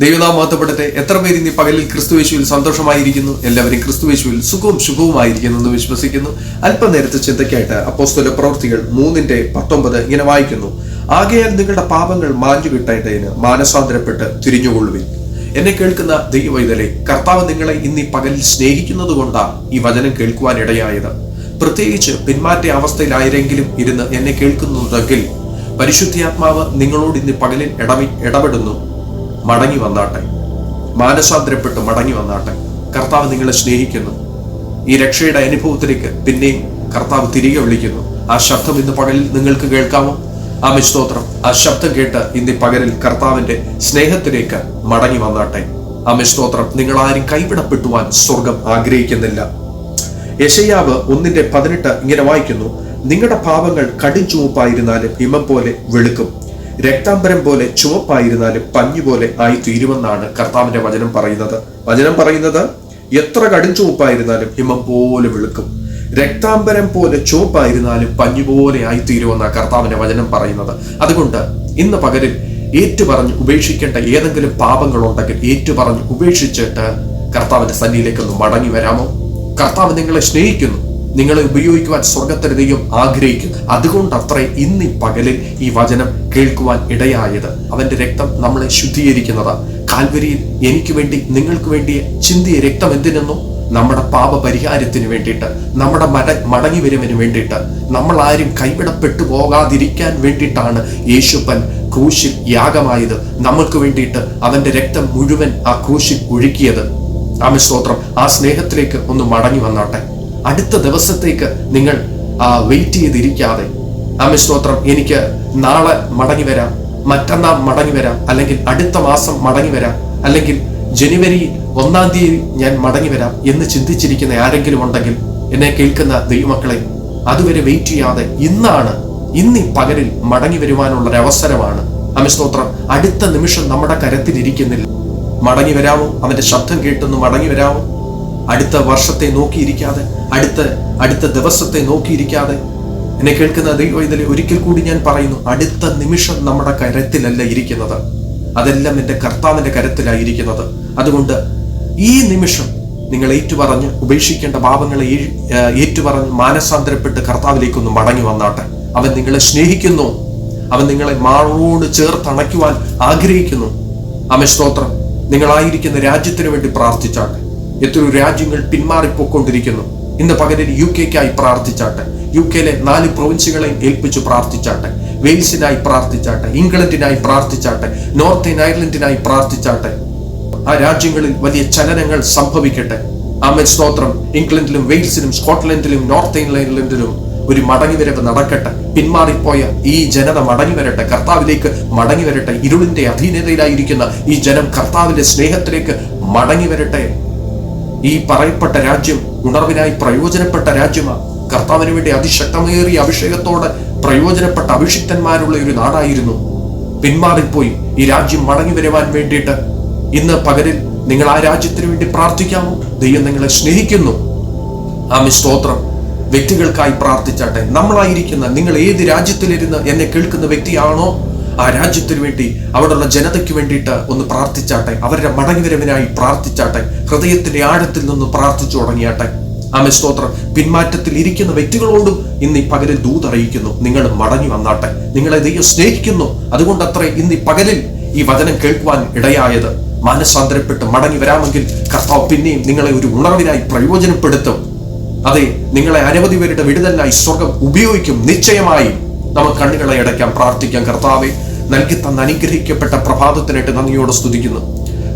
ദൈവനാം മാത്തപ്പെടട്ടെ എത്ര പേര് ഇനി പകലിൽ ക്രിസ്തുവേശുവിൽ സന്തോഷമായിരിക്കുന്നു? എല്ലാവരും ക്രിസ്തുവേശുവിൽ സുഖവും ശുഭവുമായിരിക്കുന്നു എന്ന് വിശ്വസിക്കുന്നു. അല്പനേരത്തെ ചിന്തയ്ക്കായിട്ട് അപ്പോസ്തല പ്രവൃത്തികൾ മൂന്നിന്റെ പത്തൊമ്പത് ഇങ്ങനെ വായിക്കുന്നു. ആകയാൽ നിങ്ങളുടെ പാപങ്ങൾ മാഞ്ഞു കിട്ടേണ്ടതിന് മാനസാന്തരപ്പെട്ട് തിരിഞ്ഞുകൊള്ളുവിൻ. എന്നെ കേൾക്കുന്ന ദൈവവൈതലെ കർത്താവ് നിങ്ങളെ ഇന്ന് പകലിൽ സ്നേഹിക്കുന്നത് കൊണ്ടാണ് ഈ വചനം കേൾക്കുവാൻ ഇടയായത്. പ്രത്യേകിച്ച് പിന്മാറ്റ അവസ്ഥയിലായിരെങ്കിലും ഇരുന്ന് എന്നെ കേൾക്കുന്നുണ്ടെങ്കിൽ പരിശുദ്ധാത്മാവ് നിങ്ങളോട് ഇന്ന് പകലിൽ ഇടമി ഇടപെടുന്നു. മടങ്ങി വന്നാട്ടെ. മാനസാന്തരപ്പെട്ട് മടങ്ങി വന്നാട്ടെ. കർത്താവ് നിങ്ങളെ സ്നേഹിക്കുന്നു. ഈ രക്ഷയുടെ അനുഭവത്തിലേക്ക് പിന്നെയും കർത്താവ് തിരികെ വിളിക്കുന്നു. ആ ശബ്ദം ഇന്ന് പകലിൽ നിങ്ങൾക്ക് കേൾക്കാമോ? ആ മിസ്തോത്രം ആ ശബ്ദം കേട്ട് ഇന്ന് പകലിൽ കർത്താവിന്റെ സ്നേഹത്തിലേക്ക് മടങ്ങി വന്നാട്ടെ. ആ മിസ്തോത്രം നിങ്ങൾ ആരും കൈവിടപ്പെട്ടുവാൻ സ്വർഗം ആഗ്രഹിക്കുന്നില്ല. യശയാവ് ഒന്നിന്റെ പതിനെട്ട് ഇങ്ങനെ വായിക്കുന്നു. നിങ്ങളുടെ പാപങ്ങൾ കടും ചുവപ്പായിരുന്നാലും ഹിമം പോലെ വെളുക്കും. രക്താംബരം പോലെ ചുവപ്പായിരുന്നാലും പഞ്ഞു പോലെ ആയി തീരുമെന്നാണ് കർത്താവിന്റെ വചനം പറയുന്നത്. വചനം പറയുന്നത് എത്ര കടും ചുവപ്പായിരുന്നാലും ഹിമം പോലെ വെളുക്കും. രക്താംബരം പോലെ ചുവപ്പായിരുന്നാലും പഞ്ഞു പോലെ ആയി തീരുമെന്നാണ് കർത്താവിന്റെ വചനം പറയുന്നത്. അതുകൊണ്ട് ഇന്ന് പകലിൽ ഏറ്റുപറഞ്ഞ് ഉപേക്ഷിക്കേണ്ട ഏതെങ്കിലും പാപങ്ങളുണ്ടെങ്കിൽ ഏറ്റുപറഞ്ഞ് ഉപേക്ഷിച്ചിട്ട് കർത്താവിന്റെ സന്നിയിലേക്കൊന്ന് മടങ്ങി വരാമോ? കർത്താവ് നിങ്ങളെ സ്നേഹിക്കുന്നു. നിങ്ങളെ ഉപയോഗിക്കുവാൻ സ്വർഗത്തിന് ദൈവം ആഗ്രഹിക്കുന്നു. അതുകൊണ്ട് അത്രേ ഇന്ന് പകലിൽ ഈ വചനം കേൾക്കുവാൻ ഇടയായത്. അവന്റെ രക്തം നമ്മളെ ശുദ്ധീകരിക്കുന്നത്. കാൽവരിയിൽ എനിക്ക് വേണ്ടി നിങ്ങൾക്ക് വേണ്ടി ചിന്തിയ രക്തം എന്തിനെന്നോ? നമ്മുടെ പാപ പരിഹാരത്തിന് വേണ്ടിയിട്ട് നമ്മുടെ മട മടങ്ങി വരുവിന് വേണ്ടിയിട്ട് നമ്മൾ ആരും കൈവിടപ്പെട്ടു പോകാതിരിക്കാൻ വേണ്ടിയിട്ടാണ് യേശുപ്പൻ ക്രൂശിൽ യാഗമായത്. നമുക്ക് വേണ്ടിയിട്ട് അവന്റെ രക്തം മുഴുവൻ ആ ക്രൂശിൽ ഒഴുക്കിയത്. ആമസ്തോത്രം ആ സ്നേഹത്തിലേക്ക് ഒന്ന് മടങ്ങി വന്നാട്ടെ. അടുത്ത ദിവസത്തേക്ക് നിങ്ങൾ വെയിറ്റ് ചെയ്തിരിക്കാതെ. അമ്മ സ്തോത്രം എനിക്ക് നാളെ മടങ്ങി വരാം. മറ്റന്നാൾ മടങ്ങി വരാം. അല്ലെങ്കിൽ അടുത്ത മാസം മടങ്ങി വരാം. അല്ലെങ്കിൽ ജനുവരി ഒന്നാം തീയതി ഞാൻ മടങ്ങി വരാം എന്ന് ചിന്തിച്ചിരിക്കുന്ന ആരെങ്കിലും ഉണ്ടെങ്കിൽ എന്നെ കേൾക്കുന്ന ദൈവമക്കളെ അതുവരെ വെയിറ്റ് ചെയ്യാതെ ഇന്നാണ് ഇന്ന് ഈ പകലിൽ മടങ്ങി വരുവാനുള്ള ഒരു അവസരമാണ് അമിസ്തോത്രം അടുത്ത നിമിഷം നമ്മുടെ കരത്തിലിരിക്കുന്നില്ല. മടങ്ങി വരാമോ? അവന്റെ ശബ്ദം കേട്ടൊന്ന് മടങ്ങി വരാമോ? അടുത്ത വർഷത്തെ നോക്കിയിരിക്കാതെ അടുത്ത അടുത്ത ദിവസത്തെ നോക്കിയിരിക്കാതെ. എന്നെ കേൾക്കുന്ന ദൈവം ഇതിൽ ഒരിക്കൽ കൂടി ഞാൻ പറയുന്നു അടുത്ത നിമിഷം നമ്മുടെ കരത്തിലല്ല ഇരിക്കുന്നത്. അതെല്ലാം എന്റെ കർത്താവിന്റെ കരത്തിലായിരിക്കുന്നത് അതുകൊണ്ട് ഈ നിമിഷം നിങ്ങൾ ഏറ്റുപറഞ്ഞ് ഉപേക്ഷിക്കേണ്ട പാപങ്ങളെ ഏറ്റുപറഞ്ഞ് മാനസാന്തരപ്പെട്ട് കർത്താവിലേക്കൊന്ന് മടങ്ങി വന്നാട്ടെ. അവൻ നിങ്ങളെ സ്നേഹിക്കുന്നു. അവൻ നിങ്ങളെ മാറോട് ചേർത്തണയ്ക്കുവാൻ ആഗ്രഹിക്കുന്നു. അമേ സ്തോത്രം. നിങ്ങളായിരിക്കുന്ന രാജ്യത്തിന് വേണ്ടി പ്രാർത്ഥിച്ചാട്ടെ. എത്രയോ രാജ്യങ്ങൾ പിന്മാറിപ്പോയിക്കൊണ്ടിരിക്കുന്നു. ഇന്ന് പകരം യു കെക്കായി പ്രാർത്ഥിച്ചാട്ടെ യു കെയിലെ നാല് പ്രൊവിൻസുകളെയും ഏൽപ്പിച്ചു പ്രാർത്ഥിച്ചാട്ടെ വെയിൽസിനായി പ്രാർത്ഥിച്ചാട്ടെ ഇംഗ്ലണ്ടിനായി പ്രാർത്ഥിച്ചാട്ടെ നോർത്തേൺ അയർലൻഡിനായി പ്രാർത്ഥിച്ചാട്ടെ ആ രാജ്യങ്ങളിൽ വലിയ ചലനങ്ങൾ സംഭവിക്കട്ടെ. ആമൻ. സ്തോത്രം. ഇംഗ്ലണ്ടിലും വെയിൽസിലും സ്കോട്ട്ലൻഡിലും നോർത്ത് അയർലൻഡിലും ഒരു മടങ്ങിവരവ് നടക്കട്ടെ. പിന്മാറിപ്പോയ ഈ ജനത മടങ്ങി വരട്ടെ കർത്താവിലേക്ക് മടങ്ങി വരട്ടെ ഇരുളിന്റെ അധീനതയിലായിരിക്കുന്ന ഈ ജനം കർത്താവിന്റെ സ്നേഹത്തിലേക്ക് മടങ്ങി വരട്ടെ ഈ പറയപ്പെട്ട രാജ്യം ഉണർവിനായി പ്രയോജനപ്പെട്ട രാജ്യമാണ് കർത്താവിന് വേണ്ടി അതിശക്തമേറിയ അഭിഷേകത്തോടെ പ്രയോജനപ്പെട്ട അഭിഷിക്തന്മാരുള്ള ഒരു നാടായിരുന്നു. പിന്മാറിപ്പോയി ഈ രാജ്യം മടങ്ങി വരുവാൻ വേണ്ടിയിട്ട്. ഇന്ന് പകരിൽ നിങ്ങൾ ആ രാജ്യത്തിന് വേണ്ടി പ്രാർത്ഥിക്കാമോ? ദൈവം നിങ്ങളെ സ്നേഹിക്കുന്നു. ആമി സ്തോത്രം. വ്യക്തികൾക്കായി പ്രാർത്ഥിച്ചാട്ടെ. നമ്മളായിരിക്കുന്ന നിങ്ങൾ ഏത് രാജ്യത്തിലിരുന്ന് എന്നെ കേൾക്കുന്ന വ്യക്തിയാണോ? ആ രാജ്യത്തിന് വേണ്ടി അവിടെയുള്ള ജനതയ്ക്ക് വേണ്ടിയിട്ട് ഒന്ന് പ്രാർത്ഥിച്ചാട്ടെ അവരുടെ മടങ്ങിവരവിനായി പ്രാർത്ഥിച്ചാട്ടെ ഹൃദയത്തിന്റെ ആഴത്തിൽ നിന്ന് പ്രാർത്ഥിച്ചു തുടങ്ങിയാട്ടെ. ആമെ സ്തോത്രം. പിന്മാറ്റത്തിൽ ഇരിക്കുന്ന വ്യക്തികളോടും ഇന്ന് ഈ പകലിൽ ദൂതറിയിക്കുന്നു നിങ്ങൾ മടങ്ങി വന്നാട്ടെ. നിങ്ങളെ ദൈവം സ്നേഹിക്കുന്നു. അതുകൊണ്ട് അത്ര ഇന്ന് ഈ പകലിൽ ഈ വചനം കേൾക്കുവാൻ ഇടയായത്. മാനസാന്തരപ്പെട്ട് മടങ്ങി വരാമെങ്കിൽ കർത്താവ് പിന്നെയും നിങ്ങളെ ഒരു ഉണർവിനായി പ്രയോജനപ്പെടുത്തും. അതെ നിങ്ങളെ അനവധി പേരുടെ വിടുതലായി സ്വർഗം ഉപയോഗിക്കും. നിശ്ചയമായും. നമുക്ക് കണ്ണുകളെ അടയ്ക്കാം പ്രാർത്ഥിക്കാം. കർത്താവെ നൽകി തന്ന അനുഗ്രഹിക്കപ്പെട്ട പ്രഭാതത്തിനായിട്ട് നന്ദിയോടെ സ്തുതിക്കുന്നു.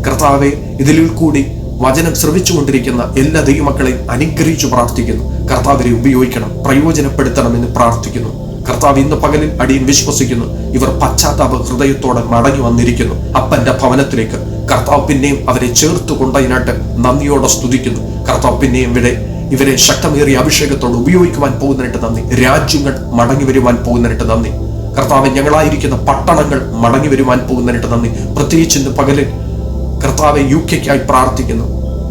കർത്താവെ ഇതിൽ കൂടി വചനം ശ്രമിച്ചുകൊണ്ടിരിക്കുന്ന എല്ലാ ദൈവമക്കളെയും അനുഗ്രഹിച്ചു പ്രാർത്ഥിക്കുന്നു. കർത്താവിനെ ഉപയോഗിക്കണം പ്രയോജനപ്പെടുത്തണമെന്ന് പ്രാർത്ഥിക്കുന്നു. കർത്താവ് ഇന്ന് പകലിൽ അടിയൻ വിശ്വസിക്കുന്നു. ഇവർ പശ്ചാത്താപ ഹൃദയത്തോടെ മടങ്ങി വന്നിരിക്കുന്നു. അപ്പന്റെ ഭവനത്തിലേക്ക് കർത്താവ് പിന്നെയും അവരെ ചേർത്ത് കൊണ്ടതിനായിട്ട് നന്ദിയോടെ സ്തുതിക്കുന്നു. കർത്താവ് പിന്നെയും ഇവിടെ ഇവരെ ശക്തമേറിയ അഭിഷേകത്തോട് ഉപയോഗിക്കുവാൻ പോകുന്നതിട്ട് നന്ദി. രാജ്യങ്ങൾ മടങ്ങി വരുവാൻ പോകുന്നതിട്ട് നന്ദി. കർത്താവ് ഞങ്ങളായിരിക്കുന്ന പട്ടണങ്ങൾ മടങ്ങി വരുവാൻ പോകുന്നതിട്ട് നന്ദി. പ്രത്യേകിച്ച് ഇന്ന് പകലിൽ കർത്താവെ യു കെക്കായി പ്രാർത്ഥിക്കുന്നു.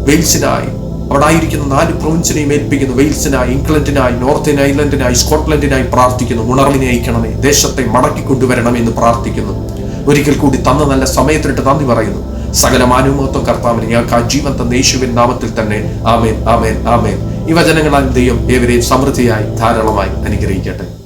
വെയിൽസിനായി. അവിടെ ആയിരിക്കുന്ന നാല് പ്രൊവിൻസിനെയും ഏൽപ്പിക്കുന്നു. വെയിൽസിനായി ഇംഗ്ലണ്ടിനായി നോർത്ത് ഐലൻഡിനായി സ്കോട്ട്ലൻഡിനായി പ്രാർത്ഥിക്കുന്നു. ഉണർവിനെ അയക്കണമേ. ദേശത്തെ മടക്കി കൊണ്ടുവരണമെന്ന് പ്രാർത്ഥിക്കുന്നു. ഒരിക്കൽ കൂടി തന്ന നല്ല സമയത്തിനിട്ട് നന്ദി പറയുന്നു. സകല മാനവമത്വം കർത്താവിന് ഞങ്ങൾക്ക് ആ ജീവൻ തന്ന യേശുവിൻ നാമത്തിൽ തന്നെ. ആമേൻ ആമേൻ ആമേൻ. ഈ വചനങ്ങളാൽ ദൈവം ഏവരെയും സമൃദ്ധിയായി ധാരാളമായി അനുഗ്രഹിക്കട്ടെ.